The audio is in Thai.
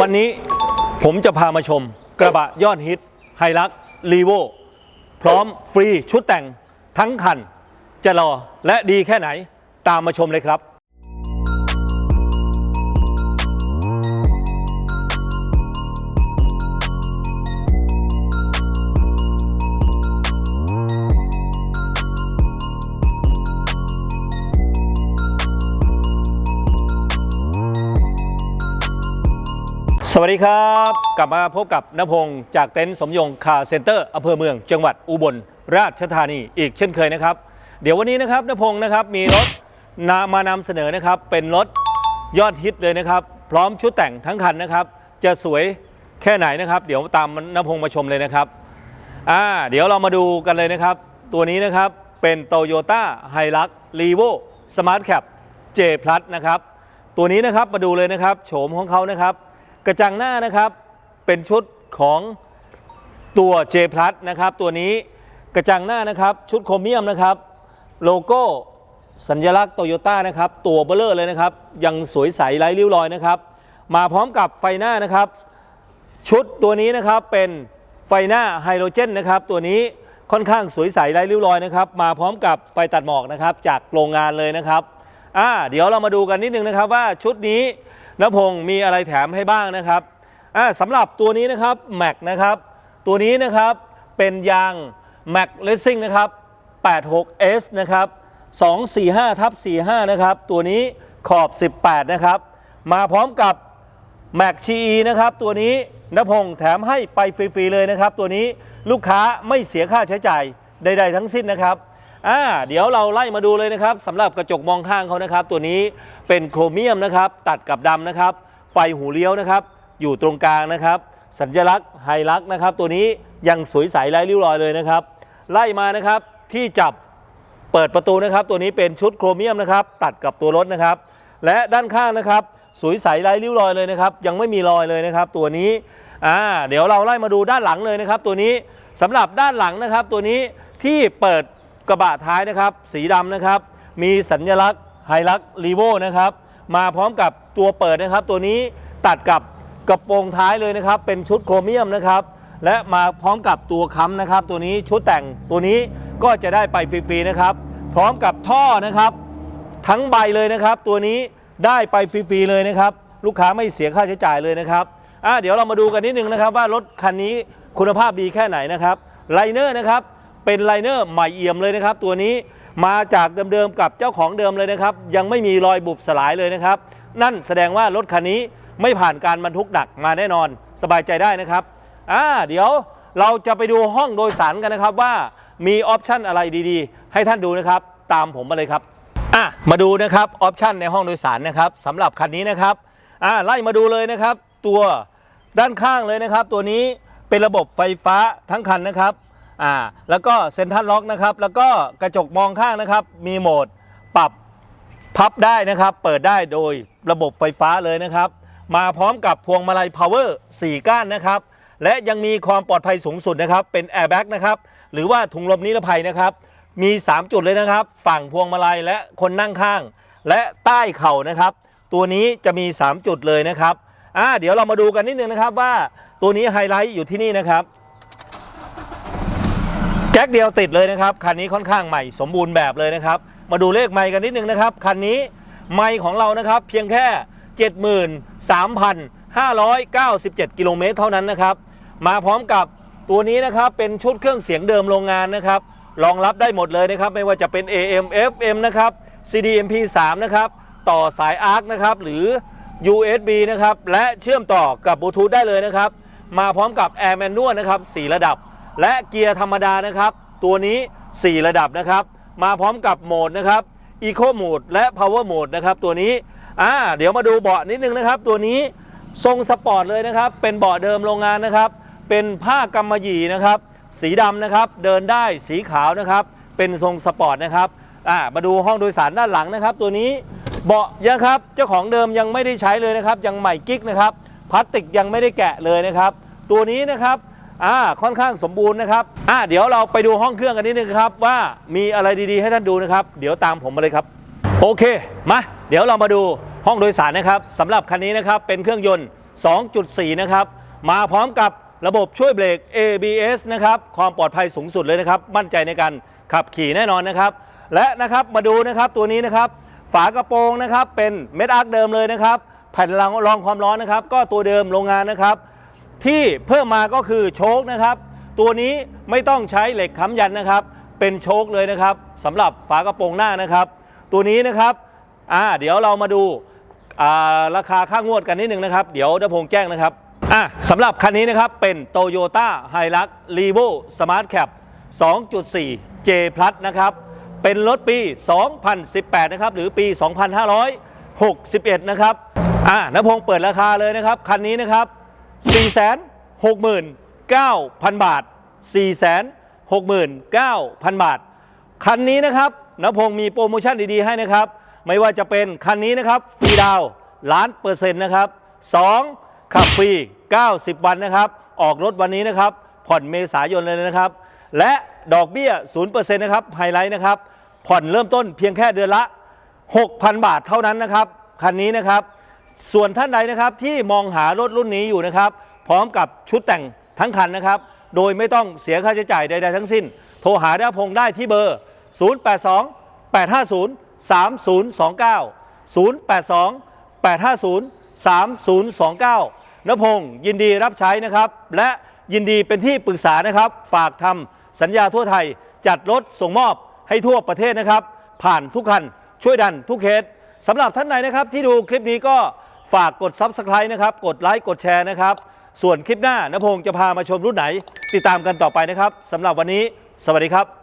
วันนี้ผมจะพามาชมกระบะยอดฮิตไฮลักรีโวพร้อมฟรีชุดแต่งทั้งคัน จะรอและดีแค่ไหนตามมาชมเลยครับ สวัสดีครับ กลับมาพบกับนพงศ์จากเต็นท์สมยงคาเซ็นเตอร์อำเภอเมืองจังหวัดอุบลราชธานีอีกเช่นเคยนะครับ เดี๋ยววันนี้นะครับนพงศ์นะครับมีรถนามานำเสนอนะครับ เป็นรถยอดฮิตเลยนะครับ พร้อมชุดแต่งทั้งคันนะครับ จะสวยแค่ไหนนะครับ เดี๋ยวตามนพงศ์มาชมเลยนะครับอ่าเดี๋ยวเรามาดูกันเลยนะครับ ตัวนี้นะครับเป็น Toyota h i l u x r e v o Smart Cap J Plus นะครับตัวนี้นะครับมาดูเลยนะครับโฉมของเขานะครับ กระจังหน้านะครับเป็นชุดของตัว J Plus นะครับตัวนี้กระจังหน้านะครับชุดโครเมียมนะครับโลโก้สัญลักษณ์โตโยต้านะครับตัวเบลเลอร์เลยนะครับ ยังสวยใสไร้ริ้วรอยนะครับ มาพร้อมกับไฟหน้านะครับ ชุดตัวนี้นะครับเป็นไฟหน้าไฮโดรเจนนะครับตัวนี้ค่อนข้างสวยใสไร้ริ้วรอยนะครับ มาพร้อมกับไฟตัดหมอกนะครับจากโรงงานเลยนะครับอ่าเดี๋ยวเรามาดูกันนิดนึงนะครับว่าชุดนี้ นพงศ์มีอะไรแถมให้บ้างนะครับอ่าสำหรับตัวนี้นะครับแม็กนะครับ ตัวนี้นะครับเป็นยาง Mac Racing นะครับ 86S นะครับ 245ทับ45 นะครับ ตัวนี้ขอบ 18 นะครับ มาพร้อมกับแม็กชีนะครับ ตัวนี้นพงศ์แถมให้ไปฟรี ๆ เลยนะครับ ตัวนี้ลูกค้าไม่เสียค่าใช้จ่ายใด ๆ ทั้งสิ้นนะครับ อ่าเดี๋ยวเราไล่มาดูเลยนะครับสำหรับกระจกมองข้างเขานะครับ ตัวนี้เป็นโครเมียมนะครับ ตัดกับดำนะครับ ไฟหูเลี้ยวนะครับ อยู่ตรงกลางนะครับ สัญลักษณ์ไฮลักษณ์นะครับ ตัวนี้ยังสวยใสไร้ริ้วรอยเลยนะครับ ไล่มานะครับที่จับเปิดประตูนะครับ ตัวนี้เป็นชุดโครเมียมนะครับ ตัดกับตัวรถนะครับ และด้านข้างนะครับสวยใสไร้ริ้วรอยเลยนะครับ ยังไม่มีรอยเลยนะครับ ตัวนี้อ่าเดี๋ยวเราไล่มาดูด้านหลังเลยนะครับ ตัวนี้สำหรับด้านหลังนะครับ ตัวนี้ที่เปิด กระบะท้ายนะครับสีดำนะครับ มีสัญลักษณ์ไฮลักรีโวนะครับ มาพร้อมกับตัวเปิดนะครับ ตัวนี้ตัดกับกระโปรงท้ายเลยนะครับ เป็นชุดโครเมียมนะครับ และมาพร้อมกับตัวค้ำนะครับ ตัวนี้ชุดแต่งตัวนี้ก็จะได้ไปฟรีๆนะครับ พร้อมกับท่อนะครับ ทั้งใบเลยนะครับ ตัวนี้ได้ไปฟรีๆเลยนะครับ ลูกค้าไม่เสียค่าใช้จ่ายเลยนะครับอะเดี๋ยวเรามาดูกันนิดนึงนะครับ ว่ารถคันนี้คุณภาพดีแค่ไหนนะครับไลเนอร์นะครับ เป็นไลเนอร์ใหม่เอี่ยมเลยนะครับ ตัวนี้มาจากเดิมๆกับเจ้าของเดิมเลยนะครับ ยังไม่มีรอยบุบสลายเลยนะครับ นั่นแสดงว่ารถคันนี้ไม่ผ่านการบรรทุกหนักมาแน่นอนสบายใจได้นะครับอ่าเดี๋ยวเราจะไปดูห้องโดยสารกันนะครับว่ามีออปชันอะไรดีๆ ให้ท่านดูนะครับ ตามผมมาเลยครับอะมาดูนะครับออปชันในห้องโดยสารนะครับสำหรับคันนี้นะครับอะไล่มาดูเลยนะครับ ตัวด้านข้างเลยนะครับ ตัวนี้เป็นระบบไฟฟ้าทั้งคันนะครับ อ่าแล้วก็เซ็นทรัลล็อกนะครับแล้วก็กระจกมองข้างนะครับ มีโหมดปรับพับได้นะครับ เปิดได้โดยระบบไฟฟ้าเลยนะครับ มาพร้อมกับพวงมาลัย power 4 ก้านนะครับ และยังมีความปลอดภัยสูงสุดนะครับ เป็น airbag นะครับ หรือว่าถุงลมนิรภัยนะครับ มี 3 จุดเลยนะครับ ฝั่งพวงมาลัยและคนนั่งข้าง และใต้เข่านะครับ ตัวนี้จะมี 3 จุดเลยนะครับอ่าเดี๋ยวเรามาดูกันนิดนึงนะครับว่าตัวนี้ไฮไลท์อยู่ที่นี่นะครับ แก๊กเดียวติดเลยนะครับ คันนี้ค่อนข้างใหม่สมบูรณ์แบบเลยนะครับ มาดูเลขไมค์กันนิดนึงนะครับ คันนี้ไมค์ของเรานะครับเพียงแค่ 73,597 กิโลเมตรเท่านั้นนะครับ มาพร้อมกับตัวนี้นะครับเป็นชุดเครื่องเสียงเดิมโรงงานนะครับรองรับได้หมดเลยนะครับ ไม่ว่าจะเป็น AM FM นะครับ CD MP3 นะครับ ต่อสาย ARC นะครับ หรือ USB นะครับ และเชื่อมต่อกับบลูทูธได้เลยนะครับ มาพร้อมกับ Air Manual นะครับ 4 ระดับ และเกียร์ธรรมดานะครับ ตัวนี้ 4 ระดับนะครับ มาพร้อมกับโหมดนะครับ Eco Mode และ Power Mode นะครับตัวนี้อ่าเดี๋ยวมาดูเบาะนิดนึงนะครับ ตัวนี้ทรงสปอร์ตเลยนะครับ เป็นเบาะเดิมโรงงานนะครับ เป็นผ้ากำมะหยี่นะครับ สีดำนะครับ เดินได้สีขาวนะครับ เป็นทรงสปอร์ตนะครับอ่ามาดูห้องโดยสารด้านหลังนะครับ ตัวนี้เบาะยังครับ เจ้าของเดิมยังไม่ได้ใช้เลยนะครับ ยังใหม่กิ๊กนะครับ พลาสติกยังไม่ได้แกะเลยนะครับ ตัวนี้นะครับ อ่าค่อนข้างสมบูรณ์นะครับอ่าเดี๋ยวเราไปดูห้องเครื่องกันนิดนึงครับว่ามีอะไรดีๆให้ท่านดูนะครับ เดี๋ยวตามผมมาเลยครับ โอเคมาเดี๋ยวเรามาดูห้องโดยสารนะครับสำหรับคันนี้นะครับเป็นเครื่องยนต์ 2.4 นะครับ มาพร้อมกับระบบช่วยเบรก ABS นะครับความปลอดภัยสูงสุดเลยนะครับ มั่นใจในการขับขี่แน่นอนนะครับ และนะครับมาดูนะครับตัวนี้นะครับ ฝากระโปรงนะครับเป็นเม็ดอาร์คเดิมเลยนะครับ แผ่นรองรองความร้อนนะครับ ก็ตัวเดิมโรงงานนะครับ ที่เพิ่มมาก็คือโชคนะครับ ตัวนี้ไม่ต้องใช้เหล็กค้ำยันนะครับ เป็นโชคเลยนะครับสำหรับฝากระโปรงหน้านะครับ ตัวนี้นะครับอ่าเดี๋ยวเรามาดูาราคาค่างวดกันนิดนึงนะครับ เดี๋ยวดพงแจ้งนะครับอะสำหรับคันนี้นะครับเป็น Toyota Hilux Revo Smart Cap 2.4 J Plus นะครับเป็นรถปี 2018 นะครับ หรือปี 2561 นะครับ อ่านพงเปิดราคาเลยนะครับ คันนี้นะครับ 469,000 บาท 469,000 บาท คันนี้นะครับนพงมีโปรโมชั่นดีๆ ให้นะครับ ไม่ว่าจะเป็นคันนี้นะครับฟรีดาวล้านเปอร์เซ็นต์นะครับ 2 ขับฟรี 90 วันนะครับ ออกรถวันนี้นะครับ ผ่อนเมษายนเลยนะครับ และดอกเบี้ย 0%นะครับไฮไลท์นะครับ ผ่อนเริ่มต้นเพียงแค่เดือนละ 6,000 บาทเท่านั้นนะครับ คันนี้นะครับ ส่วนท่านใดนะครับที่มองหารถรุ่นนี้อยู่นะครับ พร้อมกับชุดแต่งทั้งคันนะครับ โดยไม่ต้องเสียค่าใช้จ่ายใดๆทั้งสิ้น โทรหาดาพงษ์ได้ที่เบอร์ 082 850 3029 082 850 3029นพงษ์ยินดีรับใช้นะครับ และยินดีเป็นที่ปรึกษานะครับ ฝากทำสัญญาทั่วไทย จัดรถส่งมอบให้ทั่วประเทศนะครับ ผ่านทุกคันช่วยดันทุกเคสสำหรับท่านไหนนะครับที่ดูคลิปนี้ก็ ฝากกด Subscribe นะครับ กดไลค์ กดแชร์นะครับ ส่วนคลิปหน้านพงษ์จะพามาชมรุ่นไหน ติดตามกันต่อไปนะครับสำหรับวันนี้ สวัสดีครับ